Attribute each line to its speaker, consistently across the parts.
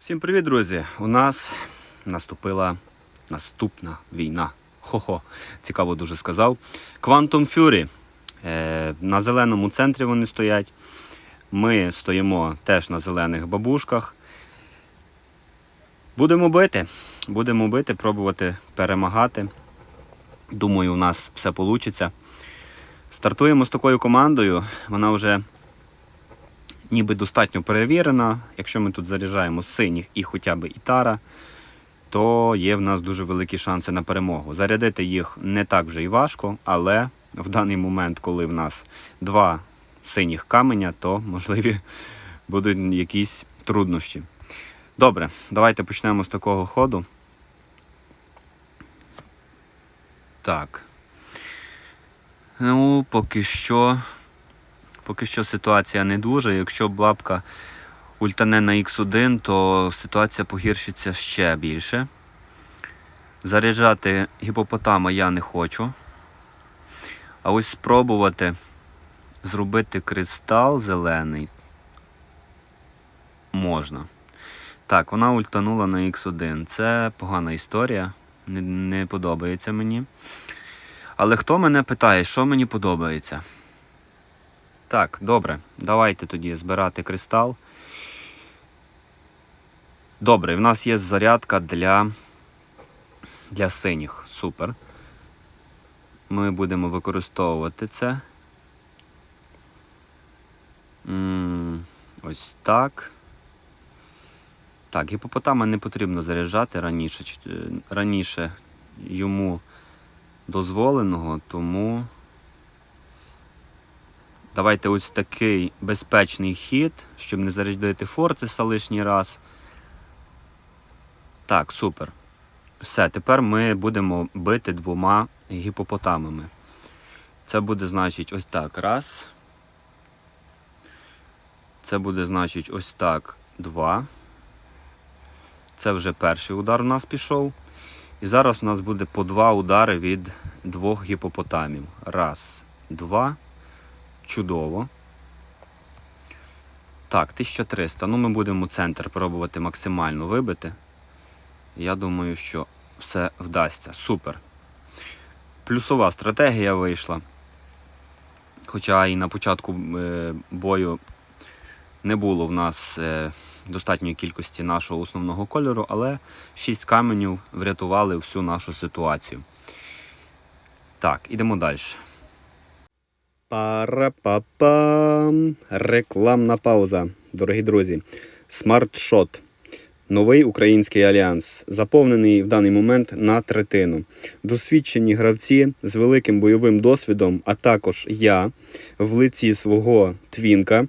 Speaker 1: Всім привіт, друзі! У нас наступила наступна війна. Хо-хо, цікаво дуже сказав. Quantum Fury. Е, на зеленому центрі вони стоять. Ми стоїмо теж на зелених бабушках. Будемо бити. Будемо бити, пробувати перемагати. Думаю, у нас все вийде. Стартуємо з такою командою. Вона вже ніби достатньо перевірена. Якщо ми тут заряджаємо синіх і хоча б Ітара, то є в нас дуже великі шанси на перемогу. Зарядити їх не так вже і важко, але в даний момент, коли в нас два синіх каменя, то можливі будуть якісь труднощі. Добре, давайте почнемо з такого ходу. Так. Ну, поки що. Поки що ситуація не дуже. Якщо бабка ультане на X1, то ситуація погіршиться ще більше. Заряджати гіпопотама я не хочу. А ось спробувати зробити кристал зелений можна. Так, вона ультанула на X1. Це погана історія. Не, не подобається мені. Але хто мене питає, що мені подобається? Так, добре, давайте тоді збирати кристал. Добре, в нас є зарядка для, для синіх. Супер. Ми будемо використовувати це. Ось так. Так, гіпопотама не потрібно заряджати раніше, е, раніше йому дозволеного, тому. Давайте ось такий безпечний хід, щоб не зарядити Форцеса лишній раз. Так, супер. Все, тепер ми будемо бити двома гіпопотамами. Це буде, значить, ось так. Раз. Це буде, значить, ось так. Два. Це вже перший удар у нас пішов. І зараз у нас буде по два удари від двох гіпопотамів. Раз, два. Чудово. Так, 1300. Ну, ми будемо центр пробувати максимально вибити. Я думаю, що все вдасться. Супер. Плюсова стратегія вийшла. Хоча і на початку е, бою не було в нас е, достатньої кількості нашого основного кольору, але 6 каменів врятували всю нашу ситуацію. Так, ідемо далі. Пара-па-пам. Рекламна пауза. Дорогі друзі. SmartShot. Новий український альянс, заповнений в даний момент на третину. Досвідчені гравці з великим бойовим досвідом, а також я в лиці свого твінка.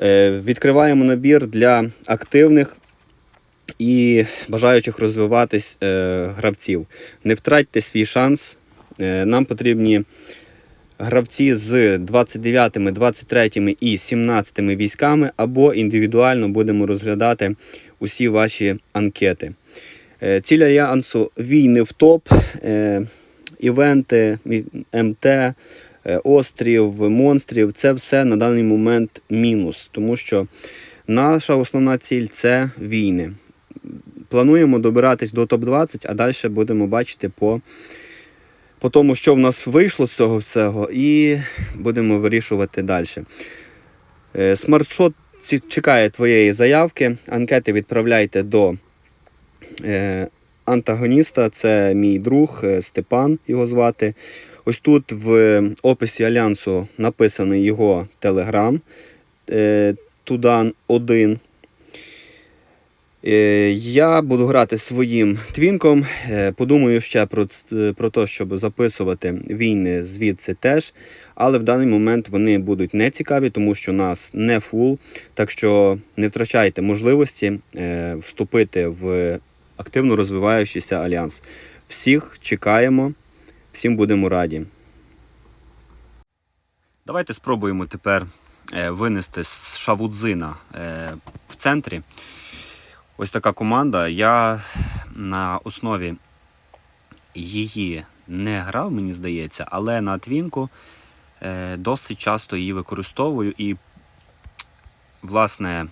Speaker 1: Е, Відкриваємо набір для активних і бажаючих розвиватись е, гравців. Не втратьте свій шанс. Е, Нам потрібні гравці з 29, 23 і 17 військами, або індивідуально будемо розглядати усі ваші анкети. Е, Ціль альянсу війни в топ, е, івенти, МТ, е, острів, монстрів це все на даний момент мінус, тому що наша основна ціль це війни. Плануємо добиратись до топ-20, а далі будемо бачити по по тому, що в нас вийшло з цього всього, і будемо вирішувати далі. Е, Смартшот чекає твоєї заявки. Анкети відправляйте до е, антагоніста. Це мій друг е, Степан, його звати. Ось тут в описі альянсу написаний його телеграм Тудан 1. Е, Я буду грати своїм твінком. Е, Подумаю ще про, про те, щоб записувати війни звідси теж. Але в даний момент вони будуть не цікаві, тому що нас не фул. Так що не втрачайте можливості е, вступити в активно розвиваючийся альянс. Всіх чекаємо, всім будемо раді. Давайте спробуємо тепер е, винести з Шавудзина е, в центрі. Ось така команда. Я на основі її не грав, мені здається, але на твінку е, досить часто її використовую. І, власне,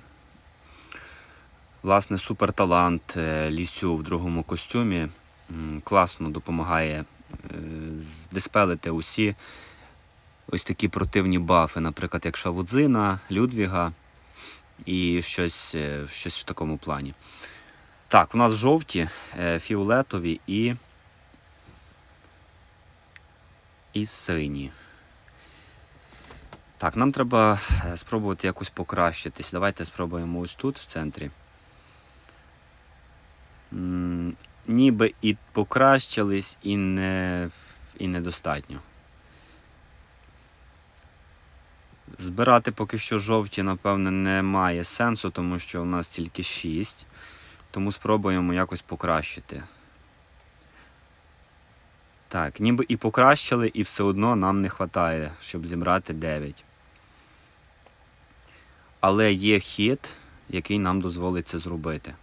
Speaker 1: Власне, суперталант е, Лісю в другому костюмі класно допомагає е, здиспелити усі ось такі противні бафи, наприклад, як Шавудзина, Людвіга і щось, е, щось в такому плані. Так, у нас жовті, е, фіолетові і, і сині. Так, нам треба е, спробувати якось покращитись. Давайте спробуємо ось тут, в центрі. Ніби і покращились, і, не, і недостатньо. Збирати поки що жовті, напевне, немає сенсу, тому що у нас тільки 6. Тому спробуємо якось покращити. Так, ніби і покращили, і все одно нам не вистачає, щоб зібрати 9. Але є хід, який нам дозволить це зробити.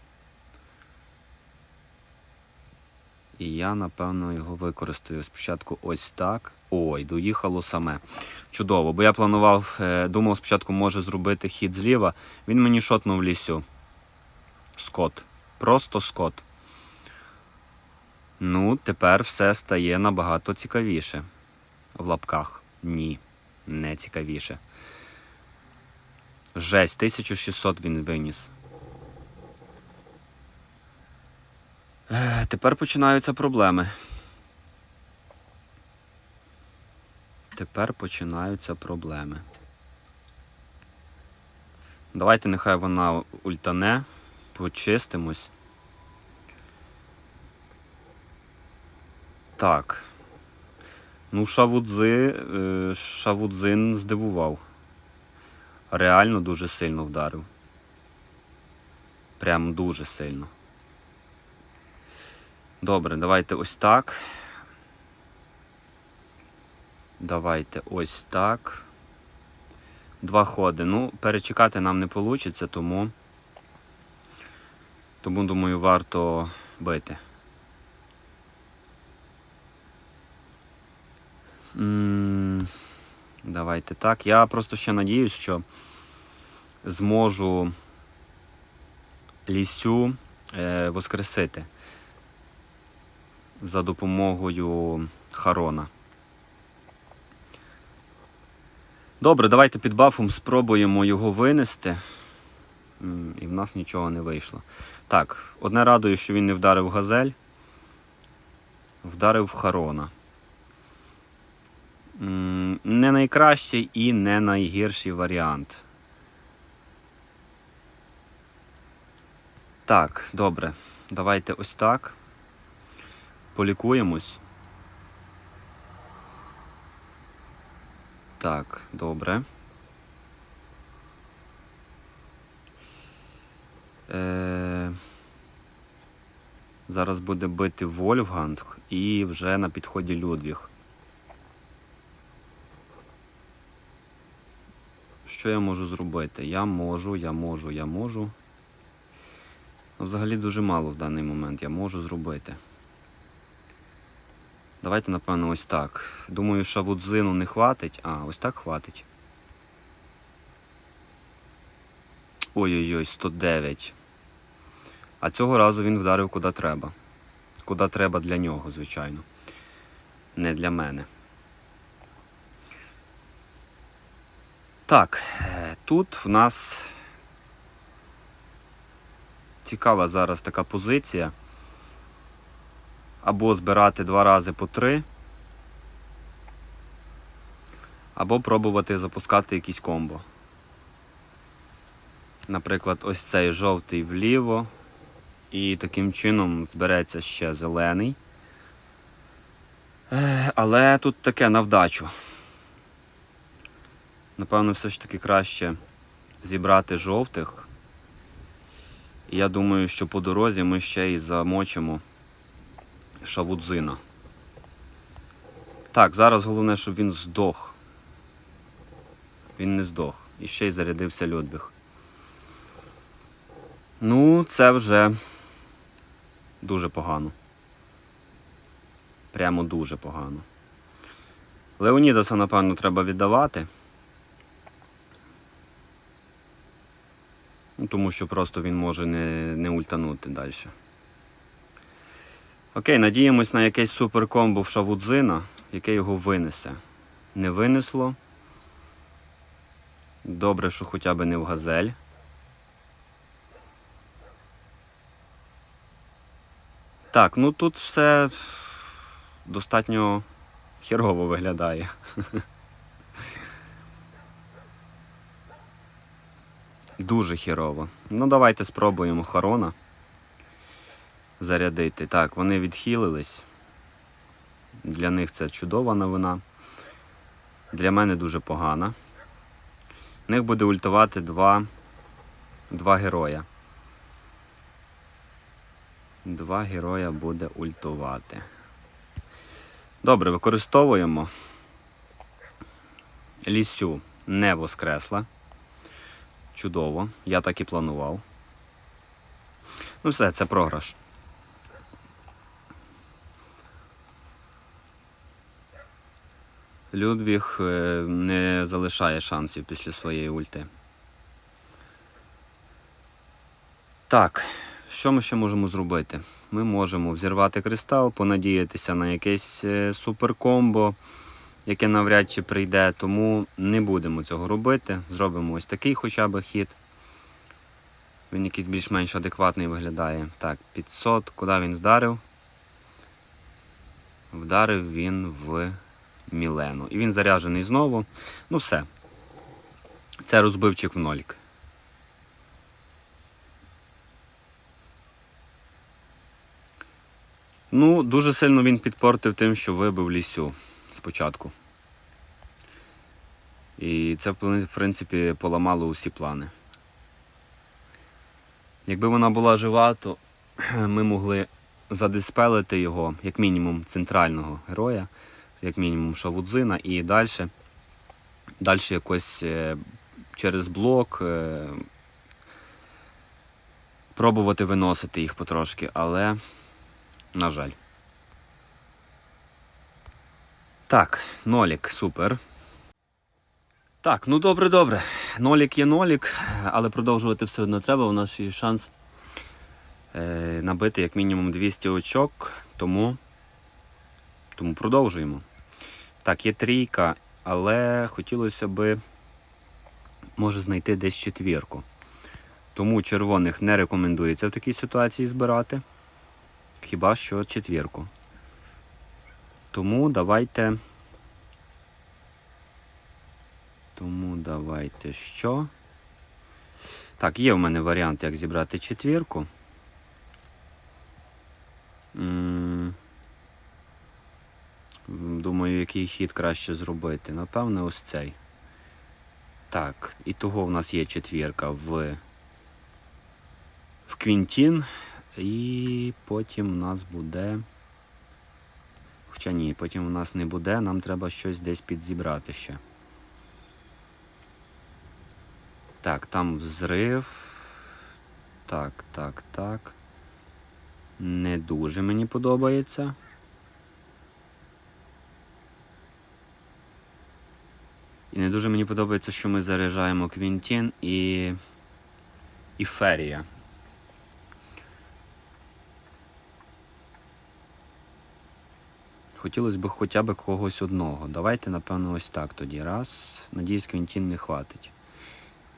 Speaker 1: І я, напевно, його використаю. Спочатку ось так. Ой, доїхало саме. Чудово, бо я планував, е, думав, спочатку може зробити хід зліва. Він мені шотнув лісю. Скот. Просто скот. Ну, тепер все стає набагато цікавіше. В лапках. Ні, не цікавіше. Жесть, 1600 він виніс. Тепер починаються проблеми. Тепер починаються проблеми. Давайте нехай вона ультане, почистимось. Так. Ну, Шавудзи, е, Шавудзин здивував. Реально дуже сильно вдарив. Прям дуже сильно. Добре, давайте ось так. Давайте ось так. Два ходи. Ну, перечекати нам не вийде, тому. Тому, думаю, варто бити. Давайте так. Я просто ще надіюсь, що зможу лісю е, воскресити за допомогою Харона. Добре, давайте під бафом спробуємо його винести. І в нас нічого не вийшло. Так, одне радує, що він не вдарив газель, вдарив Харона. Не найкращий і не найгірший варіант. Так, добре. Давайте ось так. Полікуємось. Так, добре. Е... Зараз буде бити Вольфганг і вже на підході Людвіг. Що я можу зробити? Я можу, я можу, я можу. Ну, Взагалі дуже мало в даний момент я можу зробити. Давайте, напевно, ось так. Думаю, що вудзину не хватить. А, ось так хватить. Ой-ой-ой, 109. А цього разу він вдарив куди треба. Куди треба для нього, звичайно. Не для мене. Так, тут в нас цікава зараз така позиція. Або збирати два рази по три, або пробувати запускати якісь комбо. Наприклад, ось цей жовтий вліво, і таким чином збереться ще зелений. Е, Але тут таке на вдачу. Напевно, все ж таки краще зібрати жовтих. І я думаю, що по дорозі ми ще й замочимо Шавудзина. Так, зараз головне, щоб він здох. Він не здох. І ще й зарядився Людвіг. Ну, це вже дуже погано. Прямо дуже погано. Леонідаса, напевно, треба віддавати. Ну, Тому що просто він може не, не ультанути далі. Окей, надіємось на якесь суперкомбо в Шавудзина, яке його винесе. Не винесло. Добре, що хоча б не в газель. Так, ну тут все достатньо херово виглядає. Дуже херово. Ну, давайте спробуємо Харона зарядити. Так, вони відхилились. Для них це чудова новина. Для мене дуже погана. В них буде ультувати два, два героя. Два героя буде ультувати. Добре, використовуємо. Лісю не воскресла. Чудово. Я так і планував. Ну все, це програш. Людвіг е, не залишає шансів після своєї ульти. Так, що ми ще можемо зробити? Ми можемо взірвати кристал, понадіятися на якесь е, суперкомбо, яке навряд чи прийде, тому не будемо цього робити. Зробимо ось такий хоча б хід. Він якийсь більш-менш адекватний виглядає. Так, 500. Куди він вдарив? Вдарив він в Мілену. І він заряджений знову. Ну все. Це розбивчик в нолік. Ну, дуже сильно він підпортив тим, що вибив лісю спочатку. І це, в принципі, поламало усі плани. Якби вона була жива, то ми могли задиспелити його, як мінімум, центрального героя, як мінімум Шавудзина, і далі, далі якось е, через блок е, пробувати виносити їх потрошки, але, на жаль. Так, нолік, супер. Так, ну добре, добре. Нолік є нолік, але продовжувати все одно треба. У нас є шанс е, набити як мінімум 200 очок, тому, тому продовжуємо. Так, є трійка, але хотілося би може знайти десь четвірку. Тому червоних не рекомендується в такій ситуації збирати. Хіба що четвірку. Тому давайте. Тому давайте що? Так, є в мене варіант, як зібрати четвірку. М, Думаю, який хід краще зробити. Напевне, ось цей. Так, і того в нас є четвірка в, в Квінтін. І потім у нас буде. Хоча ні, потім у нас не буде, нам треба щось десь підзібрати ще. Так, там взрив. Так, так, так. Не дуже мені подобається. І не дуже мені подобається, що ми заряджаємо Квінтін і. і Ферія. Хотілося б хоча б когось одного. Давайте, напевно, ось так тоді. Раз. Надіюсь, Квінтін не хватить.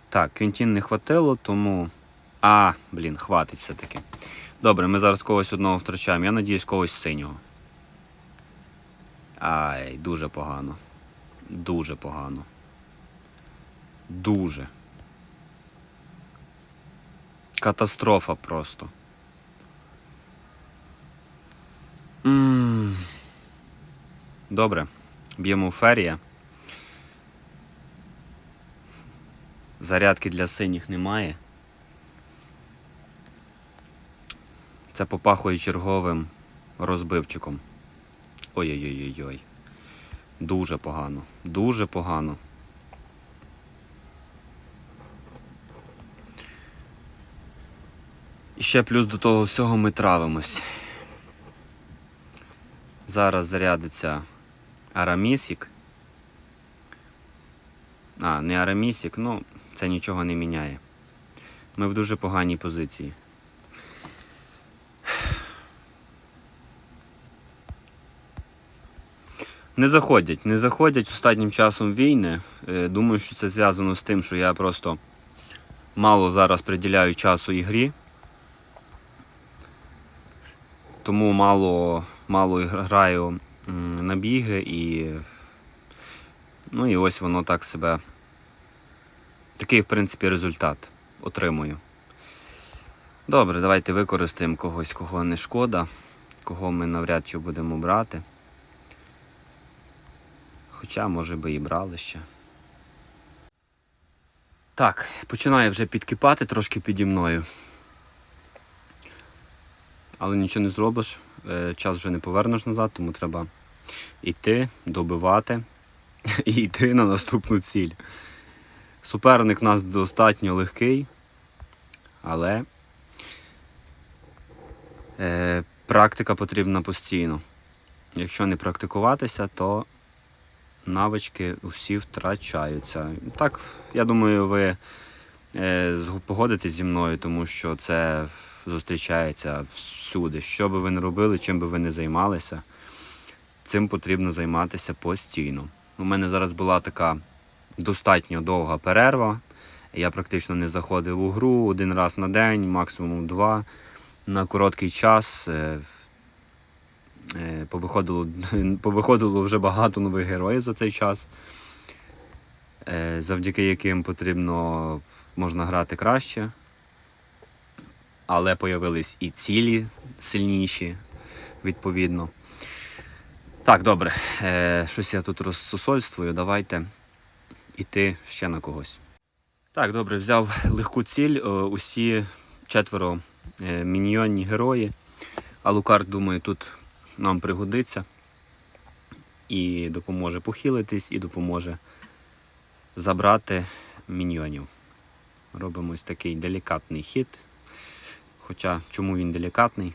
Speaker 1: Так, Квінтін не хватило, тому. А, блін, хватить все-таки. Добре, ми зараз когось одного втрачаємо. Я надіюсь, когось синього. Ай, дуже погано. Дуже погано. Дуже. Катастрофа просто. М. Добре. Б'ємо ферія. Зарядки для синіх немає. Це попахує черговим розбивчиком. Ой-ой-ой-ой. Дуже погано. Дуже погано. І ще плюс до того всього ми травимось. Зараз зарядиться Арамісік. А, не Арамісік, ну, це нічого не міняє. Ми в дуже поганій позиції. Не заходять, не заходять останнім часом війни. Е, Думаю, що це зв'язано з тим, що я просто мало зараз приділяю часу ігрі. Тому мало, мало граю на біги і. Ну і ось воно так себе. Такий, в принципі, результат отримую. Добре, давайте використаємо когось, кого не шкода, кого ми навряд чи будемо брати. Хоча, може би і брали ще. Так, починає вже підкипати трошки піді мною. Але нічого не зробиш. е, Час вже не повернеш назад, тому треба йти, добивати і йти на наступну ціль. Суперник у нас достатньо легкий, але е, практика потрібна постійно. Якщо не практикуватися, то навички усі втрачаються. Так, я думаю, ви е, погодитесь зі мною, тому що це зустрічається всюди. Що би ви не робили, чим би ви не займалися, цим потрібно займатися постійно. У мене зараз була така достатньо довга перерва. Я практично не заходив у гру один раз на день, максимум два. На короткий час е, повиходило, повиходило вже багато нових героїв за цей час, е, завдяки яким потрібно можна грати краще. Але появились і цілі сильніші, відповідно. Так, добре. Е, щось я тут розсусольствую. Давайте іти ще на когось. Так, добре, взяв легку ціль. Е, усі четверо е, міньйонні герої. Алукард, думаю, тут нам пригодиться. І допоможе похилитись, і допоможе забрати міньйонів. Робимо ось такий делікатний хід. Хоча чому він делікатний?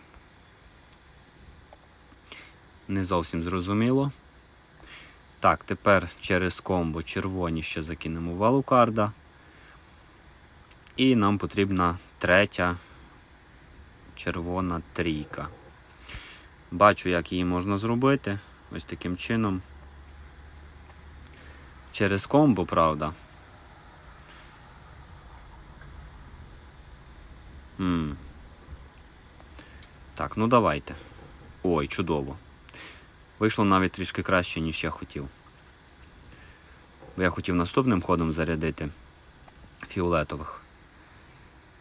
Speaker 1: Не зовсім зрозуміло. Так, тепер через комбо червоні ще закинемо валукарда. І нам потрібна третя червона трійка. Бачу, як її можна зробити. Ось таким чином. Через комбо, правда. м Так, ну давайте. Ой, чудово. Вийшло навіть трішки краще, ніж я хотів. Бо я хотів наступним ходом зарядити фіолетових.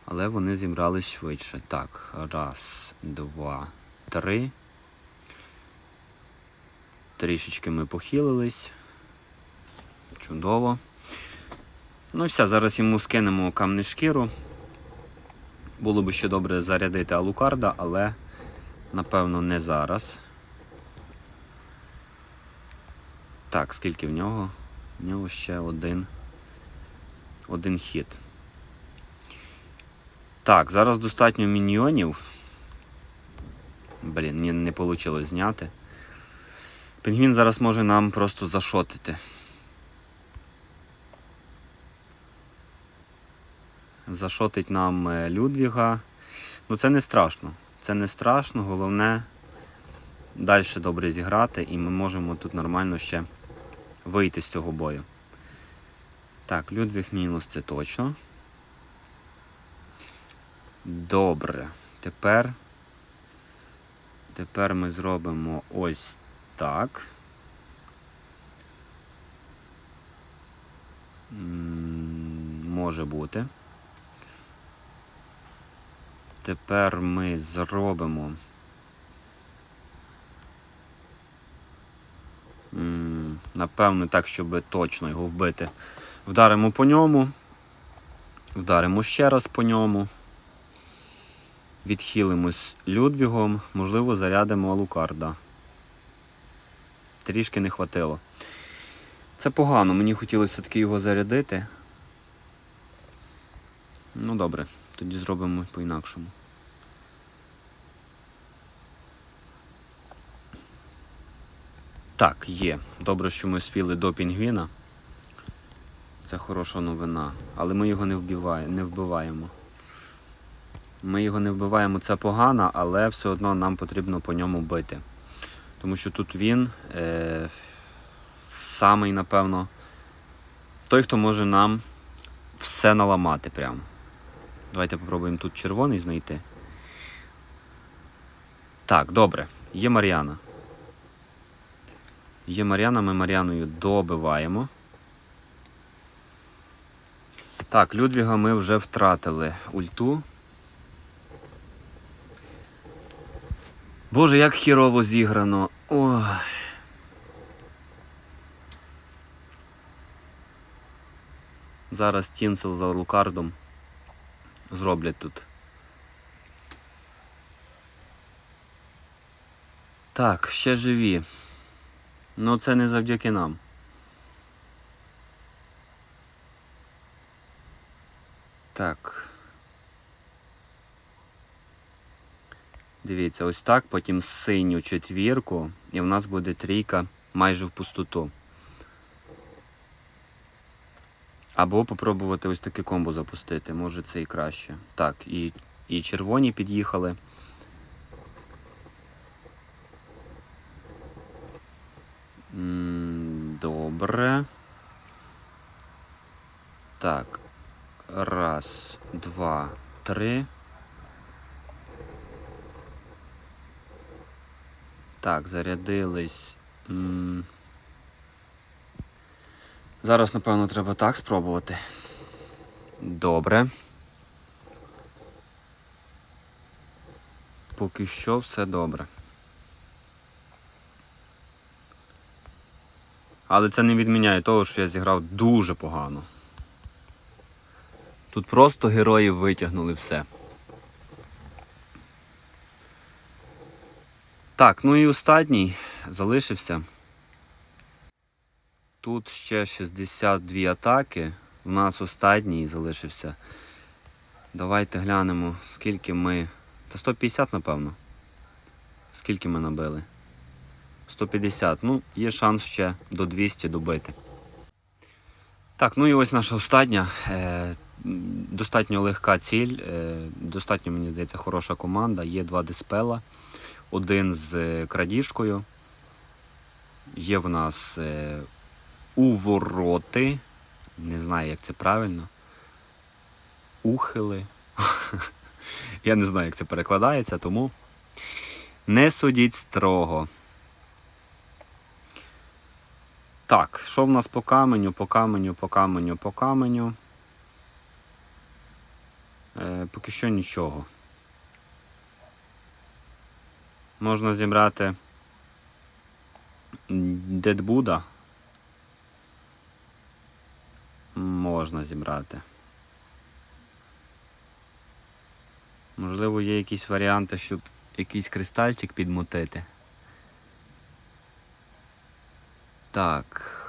Speaker 1: Але вони зібрались швидше. Так, раз, два, три. Трішечки ми похилились. Чудово. Ну все, зараз йому скинемо камне шкіру. Було б ще добре зарядити Алукарда, але напевно не зараз. Так, скільки в нього? В нього ще один. Один хід. Так, зараз достатньо міньйонів. Блін, не вийшло зняти. Пінгвін зараз може нам просто зашотити. Зашотить нам е, Людвіга. Ну це не страшно. Це не страшно, головне далі добре зіграти і ми можемо тут нормально ще вийти з цього бою. Так, Людвіг мінус це точно. Добре. Тепер. Тепер ми зробимо ось так. Може бути. Тепер ми зробимо. Напевно, так, щоб точно його вбити. Вдаримо по ньому. Вдаримо ще раз по ньому. Відхилимось Людвігом, можливо, зарядимо Алукарда. Трішки не хватило. Це погано, мені хотілося все-таки його зарядити. Ну добре, тоді зробимо по-інакшому. Так, є. Добре, що ми спіли до пінгвіна. Це хороша новина. Але ми його не вбиваємо. Не вбиваємо. Ми його не вбиваємо, це погано, але все одно нам потрібно по ньому бити. Тому що тут він е, самий, напевно, той, хто може нам все наламати прямо. Давайте попробуємо тут червоний знайти. Так, добре. Є Мар'яна. Є Мар'яна, ми Мар'яною добиваємо. Так, Людвіга ми вже втратили ульту. Боже, як хірово зіграно. Ой. Зараз Тінсел за Лукардом зроблять тут. Так, ще живі. Ну це не завдяки нам. Так. Дивіться, ось так, потім синю четвірку, і в нас буде трійка майже в пустоту. Або попробувати ось таке комбо запустити, може це і краще. Так, і, і червоні під'їхали. Добре. Так. Раз, два, три. Так, зарядились. Зараз, напевно, треба так спробувати. Добре. Поки що все добре. Але це не відміняє того, що я зіграв дуже погано. Тут просто героїв витягнули все. Так, ну і останній залишився. Тут ще 62 атаки. У нас останній залишився. Давайте глянемо, скільки ми. Та 150, напевно. Скільки ми набили? 150. Ну, є шанс ще до 200 добити. Так, ну і ось наша остання. Е, достатньо легка ціль. Е, достатньо, мені здається, хороша команда. Є два диспела. Один з е, крадіжкою. Є в нас е, увороти. Не знаю, як це правильно. Ухили. Я не знаю, як це перекладається, тому не судіть строго. Так, що в нас по каменю, по каменю, по каменю, по каменю. Е, поки що нічого. Можна зібрати Дедбуда. Можна зібрати. Можливо, є якісь варіанти, щоб якийсь кристальчик підмотити. Так.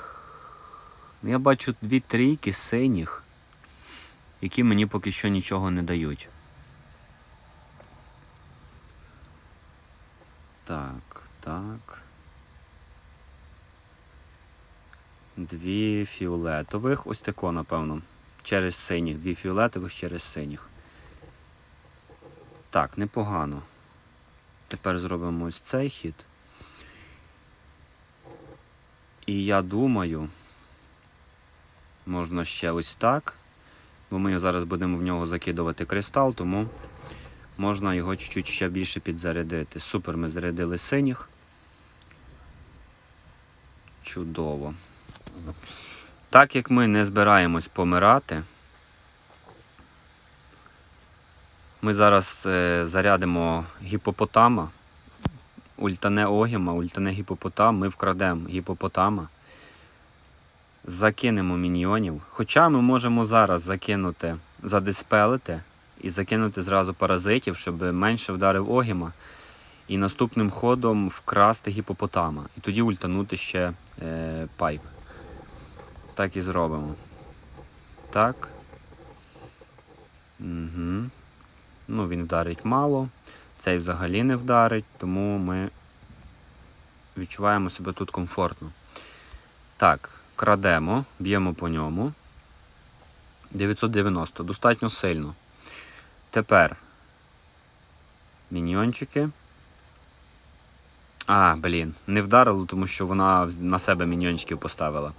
Speaker 1: Я бачу дві трійки синіх, які мені поки що нічого не дають. Так, так. Дві фіолетових. Ось тако, напевно. Через синіх. Дві фіолетових через синіх. Так, непогано. Тепер зробимо ось цей хід. І я думаю, можна ще ось так. Бо ми зараз будемо в нього закидувати кристал, тому можна його чуть-чуть ще більше підзарядити. Супер, ми зарядили синіх. Чудово. Так як ми не збираємось помирати, ми зараз е, зарядимо гіпопотама, ультане огіма, ультане гіпопотам, ми вкрадемо гіпопотама, закинемо міньйонів. Хоча ми можемо зараз закинути, задиспелити і закинути зразу паразитів, щоб менше вдарив огіма. І наступним ходом вкрасти гіпопотама. І тоді ультанути ще е, пайп. Так і зробимо. Так. Угу. Ну, він вдарить мало. Цей взагалі не вдарить, тому ми відчуваємо себе тут комфортно. Так, крадемо, б'ємо по ньому. 990, достатньо сильно. Тепер Міньйончики. А, блін, не вдарило, тому що вона на себе міньйончиків поставила.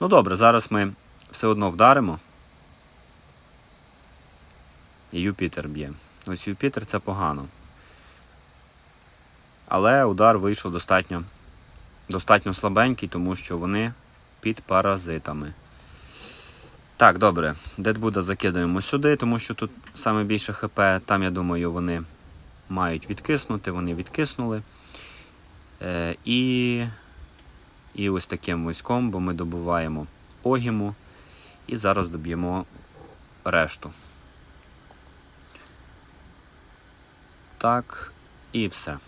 Speaker 1: Ну добре, зараз ми все одно вдаримо. І Юпітер б'є. Ось Юпітер це погано. Але удар вийшов достатньо, достатньо слабенький, тому що вони під паразитами. Так, добре. Дедбуда закидаємо сюди, тому що тут саме більше ХП. Там, я думаю, вони мають відкиснути, вони відкиснули. Е, і, і ось таким ось комбо ми добуваємо Огіму. І зараз доб'ємо решту. Так, і все.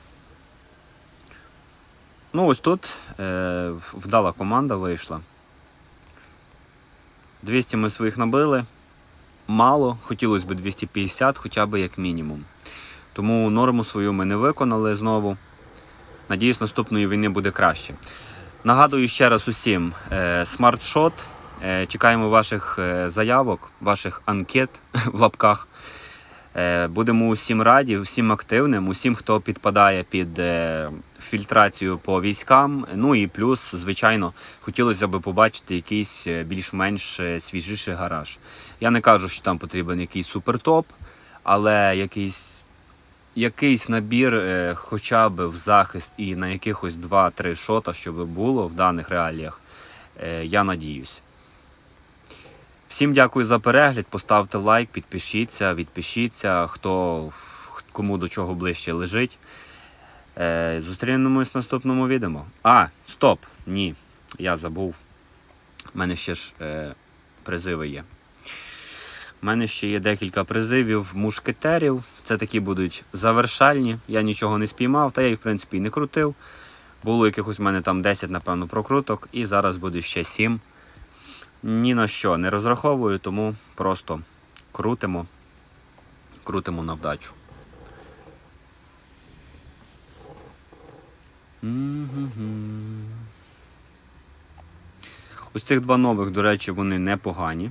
Speaker 1: Ну, ось тут е, вдала команда вийшла. 200 ми своїх набили. Мало, хотілося б 250, хоча б як мінімум. Тому норму свою ми не виконали знову. Надіюсь, наступної війни буде краще. Нагадую ще раз усім: е, смартшот. Е, Чекаємо ваших е, заявок, ваших анкет в лапках. Е, Будемо усім раді, всім активним, усім, хто підпадає під е, фільтрацію по військам. Ну і плюс, звичайно, хотілося б побачити якийсь е, більш-менш свіжіший гараж. Я не кажу, що там потрібен якийсь супертоп, але якийсь, якийсь набір, хоча б в захист і на якихось 2-3 шота, щоб було в даних реаліях, я надіюсь. Всім дякую за перегляд. Поставте лайк, підпишіться, відпишіться, хто кому до чого ближче лежить. Е, зустрінемось в наступному відео. А, стоп! Ні, я забув. У мене ще ж е, призиви є. У мене ще є декілька призивів мушкетерів. Це такі будуть завершальні. Я нічого не спіймав, та я їх, в принципі, і не крутив. Було якихось в мене там 10, напевно, прокруток, і зараз буде ще 7. Ні на що не розраховую, тому просто крутимо, крутимо на вдачу. Ось цих два нових, до речі, вони непогані.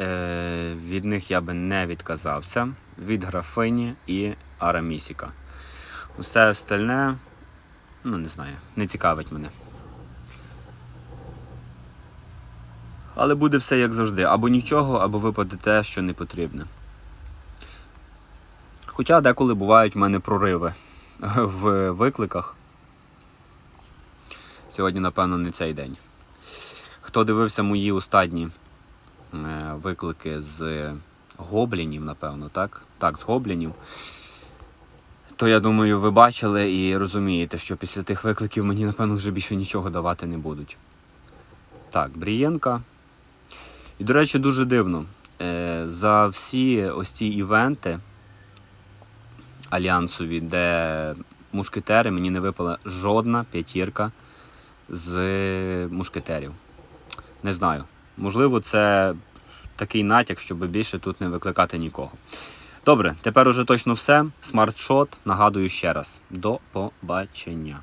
Speaker 1: Е, від них я би не відказався. Від графині і Арамісіка. Усе остальне, ну не знаю, не цікавить мене. Але буде все як завжди. Або нічого, або випаде те, що не потрібне. Хоча деколи бувають в мене прориви в викликах. Сьогодні, напевно, не цей день. Хто дивився мої останні е, виклики з гоблінів, напевно, так? Так, з гоблінів. То я думаю, ви бачили і розумієте, що після тих викликів мені, напевно, вже більше нічого давати не будуть. Так, Брієнка. І, до речі, дуже дивно. Е, За всі ось ці івенти альянсові, де мушкетери, мені не випала жодна п'ятірка з мушкетерів. Не знаю. Можливо, це такий натяк, щоб більше тут не викликати нікого. Добре, тепер уже точно все. Смартшот. Нагадую ще раз. До побачення.